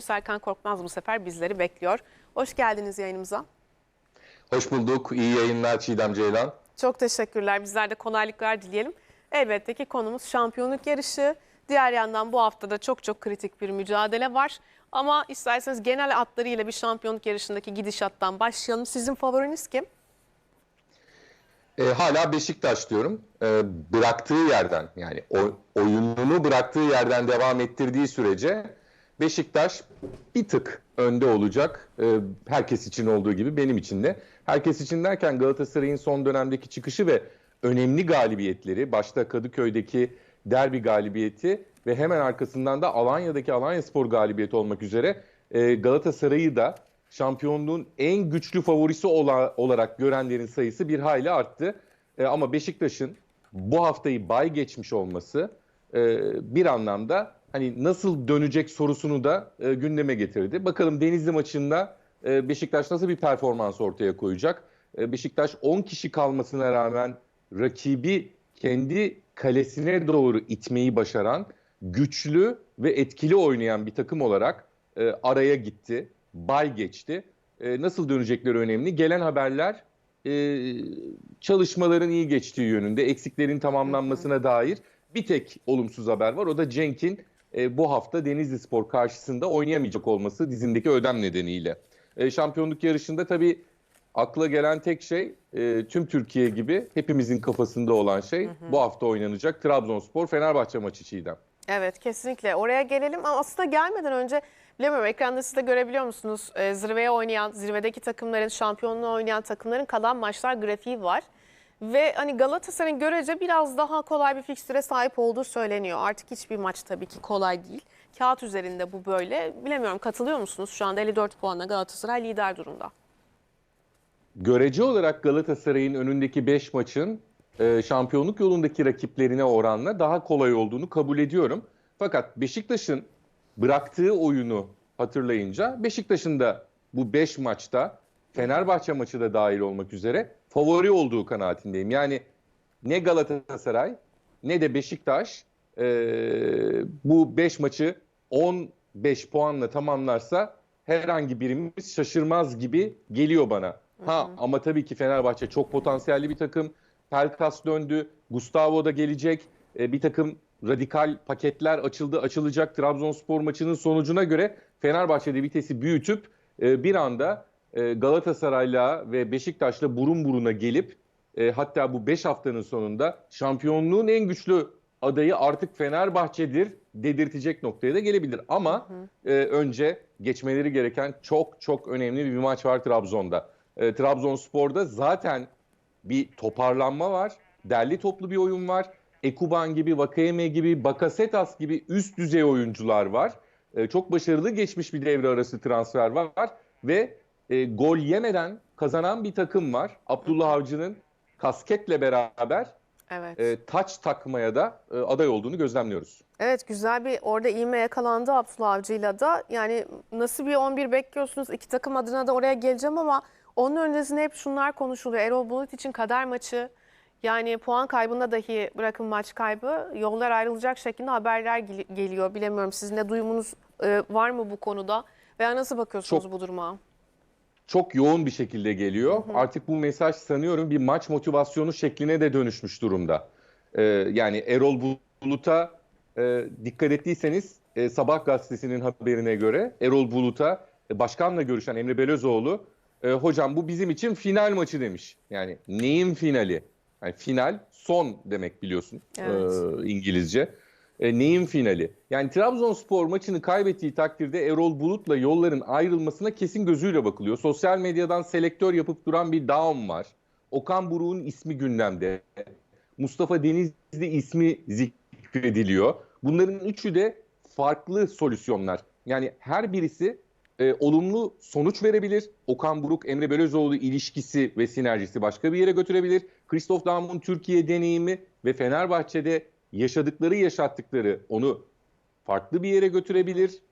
Serkan Korkmaz bu sefer bizleri bekliyor. Hoş geldiniz yayınımıza. Hoş bulduk. İyi yayınlar Çiğdem Ceylan. Çok teşekkürler. Bizler de kolaylıklar dileyelim. Elbette ki konumuz şampiyonluk yarışı. Diğer yandan bu haftada çok çok kritik bir mücadele var. Ama isterseniz genel hatlarıyla bir şampiyonluk yarışındaki gidişattan başlayalım. Sizin favoriniz kim? Ee, hala Beşiktaş diyorum. Ee, bıraktığı yerden yani o, oyununu bıraktığı yerden devam ettirdiği sürece Beşiktaş bir tık önde olacak. Ee, herkes için olduğu gibi benim için de. Herkes için derken Galatasaray'ın son dönemdeki çıkışı ve önemli galibiyetleri, başta Kadıköy'deki derbi galibiyeti ve hemen arkasından da Alanya'daki Alanya Spor galibiyeti olmak üzere e, Galatasaray'ı da şampiyonluğun en güçlü favorisi ola, olarak görenlerin sayısı bir hayli arttı. E, ama Beşiktaş'ın bu haftayı bay geçmiş olması e, bir anlamda hani nasıl dönecek sorusunu da e, gündeme getirdi. Bakalım Denizli maçında e, Beşiktaş nasıl bir performans ortaya koyacak? E, Beşiktaş 10 kişi kalmasına rağmen rakibi kendi kalesine doğru itmeyi başaran, güçlü ve etkili oynayan bir takım olarak e, araya gitti, bay geçti. E, nasıl dönecekleri önemli. Gelen haberler e, çalışmaların iyi geçtiği yönünde, eksiklerin tamamlanmasına dair bir tek olumsuz haber var. O da Cenk'in e, bu hafta Denizli Spor karşısında oynayamayacak olması dizindeki ödem nedeniyle. E, şampiyonluk yarışında tabii akla gelen tek şey e, tüm Türkiye gibi hepimizin kafasında olan şey bu hafta oynanacak Trabzonspor Fenerbahçe maçı Çiğdem. Evet kesinlikle oraya gelelim ama aslında gelmeden önce bilemiyorum ekranda siz de görebiliyor musunuz? Zirveye oynayan, zirvedeki takımların, şampiyonluğu oynayan takımların kalan maçlar grafiği var. Ve hani Galatasaray'ın görece biraz daha kolay bir fikstüre sahip olduğu söyleniyor. Artık hiçbir maç tabii ki kolay değil. Kağıt üzerinde bu böyle. Bilemiyorum katılıyor musunuz? Şu anda 54 puanla Galatasaray lider durumda. Görece olarak Galatasaray'ın önündeki 5 maçın e, şampiyonluk yolundaki rakiplerine oranla daha kolay olduğunu kabul ediyorum. Fakat Beşiktaş'ın bıraktığı oyunu hatırlayınca Beşiktaş'ın da bu 5 maçta Fenerbahçe maçı da dahil olmak üzere favori olduğu kanaatindeyim. Yani ne Galatasaray ne de Beşiktaş e, bu 5 maçı 15 puanla tamamlarsa herhangi birimiz şaşırmaz gibi geliyor bana. Ha ama tabii ki Fenerbahçe çok potansiyelli bir takım. Pelkas döndü, Gustavo da gelecek. E, bir takım radikal paketler açıldı, açılacak. Trabzonspor maçının sonucuna göre Fenerbahçe'de vitesi büyütüp e, bir anda e, Galatasaray'la ve Beşiktaş'la burun buruna gelip e, hatta bu 5 haftanın sonunda şampiyonluğun en güçlü adayı artık Fenerbahçe'dir dedirtecek noktaya da gelebilir. Ama e, önce geçmeleri gereken çok çok önemli bir maç var Trabzon'da. E, Trabzonspor'da zaten bir toparlanma var. Derli toplu bir oyun var. Ekuban gibi, Vakayeme gibi, Bakasetas gibi üst düzey oyuncular var. E, çok başarılı geçmiş bir devre arası transfer var. Ve e, gol yemeden kazanan bir takım var. Abdullah Avcı'nın kasketle beraber Evet. e, taç takmaya da e, aday olduğunu gözlemliyoruz. Evet güzel bir orada iğme yakalandı Abdullah Avcı'yla da. Yani nasıl bir 11 bekliyorsunuz? İki takım adına da oraya geleceğim ama onun öncesinde hep şunlar konuşuluyor. Erol Bulut için kader maçı yani puan kaybında dahi bırakın maç kaybı yollar ayrılacak şeklinde haberler gel- geliyor. Bilemiyorum sizin de duyumunuz e, var mı bu konuda? Veya nasıl bakıyorsunuz Çok- bu duruma? Çok yoğun bir şekilde geliyor. Artık bu mesaj sanıyorum bir maç motivasyonu şekline de dönüşmüş durumda. Ee, yani Erol Bulut'a e, dikkat ettiyseniz e, Sabah gazetesinin haberine göre Erol Bulut'a e, başkanla görüşen Emre Belözoğlu e, hocam bu bizim için final maçı demiş. Yani neyin finali? Yani final son demek biliyorsun Evet. e, İngilizce. E, neyin finali? Yani Trabzonspor maçını kaybettiği takdirde Erol Bulut'la yolların ayrılmasına kesin gözüyle bakılıyor. Sosyal medyadan selektör yapıp duran bir Daum var. Okan Buruk'un ismi gündemde. Mustafa Denizli ismi zikrediliyor. Bunların üçü de farklı solüsyonlar. Yani her birisi e, olumlu sonuç verebilir. Okan Buruk, Emre Belözoğlu ilişkisi ve sinerjisi başka bir yere götürebilir. Christoph Daum'un Türkiye deneyimi ve Fenerbahçe'de yaşadıkları, yaşattıkları onu farklı bir yere götürebilir.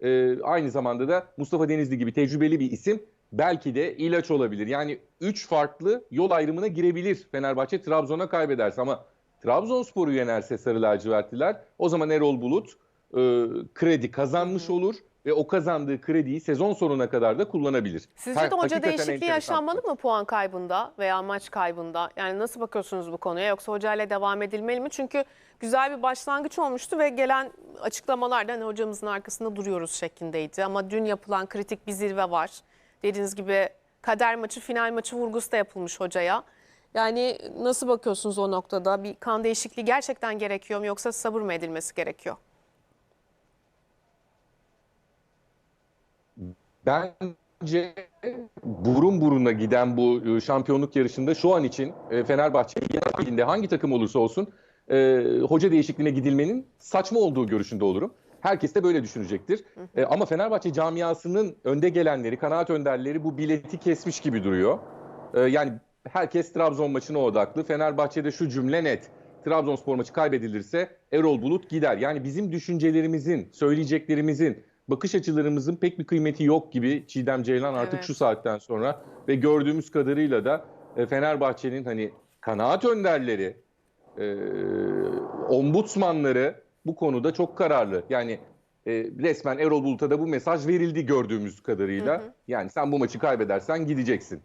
E, aynı zamanda da Mustafa Denizli gibi tecrübeli bir isim belki de ilaç olabilir. Yani üç farklı yol ayrımına girebilir Fenerbahçe Trabzon'a kaybederse ama Trabzonspor'u yenerse Sarı Lacivertliler o zaman Erol Bulut e, kredi kazanmış olur ve o kazandığı krediyi sezon sonuna kadar da kullanabilir. Sizce de hoca değişikliği yaşanmalı mı puan kaybında veya maç kaybında? Yani nasıl bakıyorsunuz bu konuya yoksa hocayla devam edilmeli mi? Çünkü güzel bir başlangıç olmuştu ve gelen açıklamalarda hani hocamızın arkasında duruyoruz şeklindeydi. Ama dün yapılan kritik bir zirve var. Dediğiniz gibi kader maçı, final maçı vurgusu da yapılmış hocaya. Yani nasıl bakıyorsunuz o noktada? Bir kan değişikliği gerçekten gerekiyor mu yoksa sabır mı edilmesi gerekiyor? Bence burun buruna giden bu e, şampiyonluk yarışında şu an için e, Fenerbahçe yenildiğinde hangi takım olursa olsun e, hoca değişikliğine gidilmenin saçma olduğu görüşünde olurum. Herkes de böyle düşünecektir. E, ama Fenerbahçe camiasının önde gelenleri, kanaat önderleri bu bileti kesmiş gibi duruyor. E, yani herkes Trabzon maçına odaklı. Fenerbahçe'de şu cümle net. Trabzonspor maçı kaybedilirse Erol Bulut gider. Yani bizim düşüncelerimizin, söyleyeceklerimizin, bakış açılarımızın pek bir kıymeti yok gibi Çiğdem Ceylan artık Evet. şu saatten sonra ve gördüğümüz kadarıyla da e, Fenerbahçe'nin hani kanaat önderleri, e, ombudsmanları bu konuda çok kararlı. Yani e, resmen Erol Bulut'a da bu mesaj verildi gördüğümüz kadarıyla. Hı hı. Yani sen bu maçı kaybedersen gideceksin.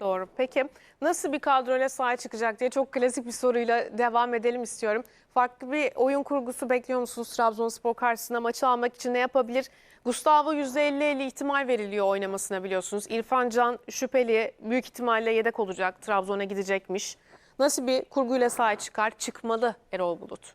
Doğru. Peki nasıl bir kadroyla sahaya çıkacak diye çok klasik bir soruyla devam edelim istiyorum. Farklı bir oyun kurgusu bekliyor musunuz Trabzonspor karşısında maçı almak için ne yapabilir? Gustavo %50-50 ihtimal veriliyor oynamasına biliyorsunuz. İrfan Can şüpheli büyük ihtimalle yedek olacak. Trabzon'a gidecekmiş. Nasıl bir kurguyla sahaya çıkar? Çıkmalı Erol Bulut.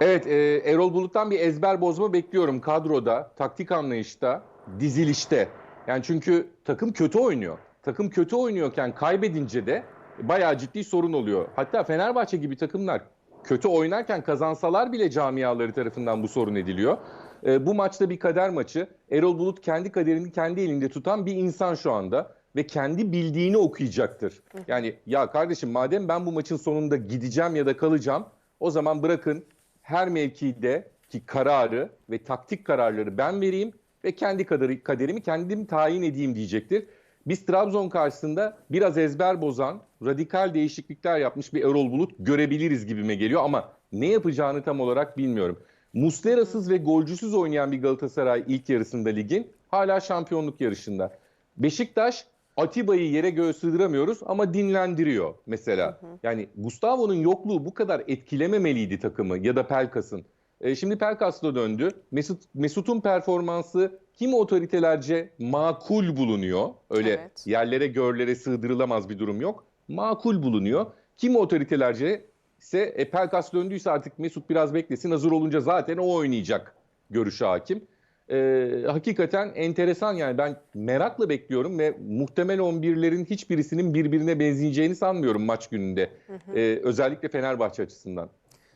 Evet, e, Erol Bulut'tan bir ezber bozma bekliyorum kadroda, taktik anlayışta, dizilişte. Yani çünkü takım kötü oynuyor. Takım kötü oynuyorken kaybedince de bayağı ciddi sorun oluyor. Hatta Fenerbahçe gibi takımlar kötü oynarken kazansalar bile camiaları tarafından bu sorun ediliyor. E, bu maçta bir kader maçı. Erol Bulut kendi kaderini kendi elinde tutan bir insan şu anda ve kendi bildiğini okuyacaktır. Yani ya kardeşim madem ben bu maçın sonunda gideceğim ya da kalacağım o zaman bırakın her mevkide ki kararı ve taktik kararları ben vereyim ve kendi kaderi, kaderimi kendim tayin edeyim diyecektir. Biz Trabzon karşısında biraz ezber bozan, radikal değişiklikler yapmış bir Erol Bulut görebiliriz gibime geliyor ama ne yapacağını tam olarak bilmiyorum. Muslerasız ve golcüsüz oynayan bir Galatasaray ilk yarısında ligin hala şampiyonluk yarışında. Beşiktaş Atiba'yı yere göğe sığdıramıyoruz ama dinlendiriyor mesela. Yani Gustavo'nun yokluğu bu kadar etkilememeliydi takımı ya da Pelkas'ın. E, şimdi Pelkas da döndü. Mesut Mesut'un performansı kim otoritelerce makul bulunuyor. Öyle Evet. yerlere görlere sığdırılamaz bir durum yok. Makul bulunuyor. Kim otoritelerce ise e, Pelkas döndüyse artık Mesut biraz beklesin. Hazır olunca zaten o oynayacak görüşü hakim. E, hakikaten enteresan yani ben merakla bekliyorum ve muhtemel 11'lerin hiçbirisinin birbirine benzeyeceğini sanmıyorum maç gününde. E, özellikle Fenerbahçe açısından.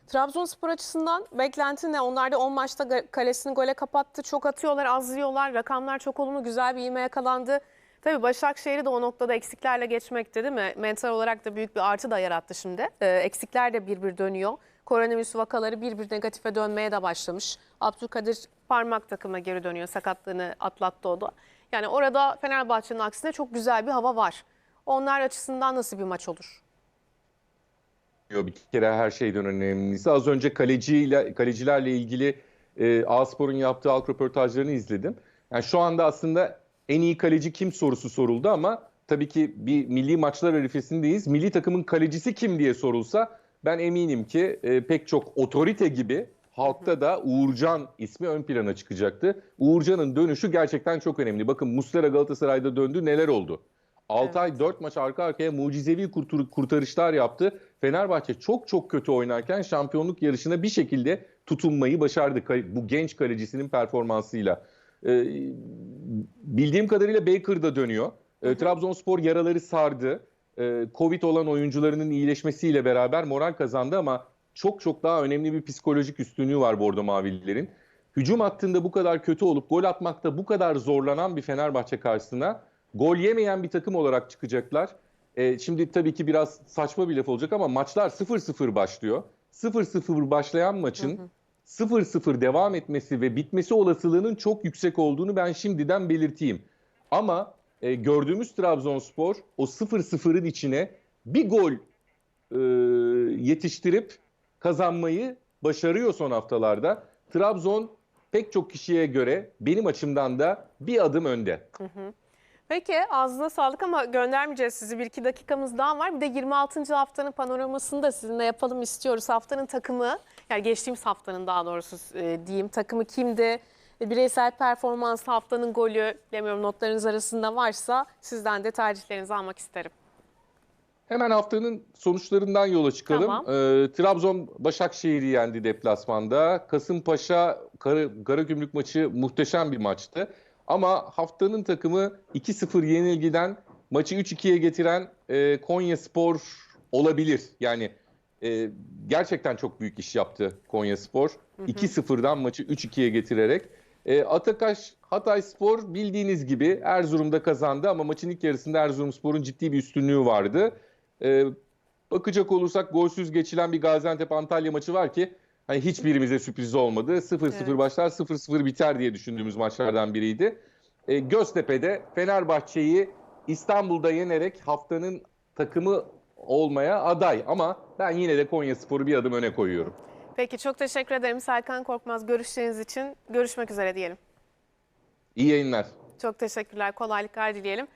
Trabzonspor açısından beklenti ne? Onlar da 10 maçta kalesini gole kapattı. Çok atıyorlar, az yiyorlar. Rakamlar çok olumlu, güzel bir ivme yakalandı. Tabii Başakşehir'i de o noktada eksiklerle geçmekte değil mi? Mental olarak da büyük bir artı da yarattı şimdi. Ee, eksikler de bir bir dönüyor. Koronavirüs vakaları bir bir negatife dönmeye de başlamış. Abdülkadir parmak takıma geri dönüyor. Sakatlığını atlattı o da. Yani orada Fenerbahçe'nin aksine çok güzel bir hava var. Onlar açısından nasıl bir maç olur? Bir kere her şeyden önemlisi. Az önce kaleciyle kalecilerle ilgili e, Ağspor'un yaptığı halk röportajlarını izledim. Yani şu anda aslında en iyi kaleci kim sorusu soruldu ama tabii ki bir milli maçlar arifesindeyiz. Milli takımın kalecisi kim diye sorulsa ben eminim ki e, pek çok otorite gibi halkta da Uğurcan ismi ön plana çıkacaktı. Uğurcan'ın dönüşü gerçekten çok önemli. Bakın Muslera Galatasaray'da döndü neler oldu? Altay 4 maç arka arkaya mucizevi kurtar- kurtarışlar yaptı. Fenerbahçe çok çok kötü oynarken şampiyonluk yarışına bir şekilde tutunmayı başardı bu genç kalecisinin performansıyla. Ee, bildiğim kadarıyla Baker da dönüyor. Ee, Trabzonspor yaraları sardı. Ee, Covid olan oyuncularının iyileşmesiyle beraber moral kazandı ama çok çok daha önemli bir psikolojik üstünlüğü var Bordo Mavililerin. Hücum hattında bu kadar kötü olup gol atmakta bu kadar zorlanan bir Fenerbahçe karşısına gol yemeyen bir takım olarak çıkacaklar. Ee, şimdi tabii ki biraz saçma bir laf olacak ama maçlar 0-0 başlıyor. 0-0 başlayan maçın 0-0 devam etmesi ve bitmesi olasılığının çok yüksek olduğunu ben şimdiden belirteyim. Ama e, gördüğümüz Trabzonspor o 0-0'ın içine bir gol e, yetiştirip kazanmayı başarıyor son haftalarda. Trabzon pek çok kişiye göre benim açımdan da bir adım önde. Peki ağzına sağlık ama göndermeyeceğiz sizi. Bir iki dakikamız daha var. Bir de 26. haftanın panoramasını da sizinle yapalım istiyoruz. Haftanın takımı, yani geçtiğimiz haftanın daha doğrusu e, diyeyim takımı kimdi? E, Bireysel performans haftanın golü, bilemiyorum notlarınız arasında varsa sizden de tercihlerinizi almak isterim. Hemen haftanın sonuçlarından yola çıkalım. Tamam. Ee, Trabzon Başakşehir'i yendi deplasmanda. Kasımpaşa Kara, Karagümrük maçı muhteşem bir maçtı. Ama haftanın takımı 2-0 yenilgiden maçı 3-2'ye getiren e, Konya Spor olabilir. Yani e, gerçekten çok büyük iş yaptı Konya Spor. 2-0'dan maçı 3-2'ye getirerek. E, Atakaş Hatay Spor bildiğiniz gibi Erzurum'da kazandı ama maçın ilk yarısında Erzurumspor'un ciddi bir üstünlüğü vardı. E, bakacak olursak golsüz geçilen bir Gaziantep Antalya maçı var ki hani hiçbirimize sürpriz olmadı. 0-0 Evet. başlar 0-0 biter diye düşündüğümüz maçlardan biriydi. E, Göztepe'de Fenerbahçe'yi İstanbul'da yenerek haftanın takımı olmaya aday ama ben yine de Konya Spor'u bir adım öne koyuyorum. Peki çok teşekkür ederim Serkan Korkmaz görüşleriniz için. Görüşmek üzere diyelim. İyi yayınlar. Çok teşekkürler, kolaylıklar dileyelim.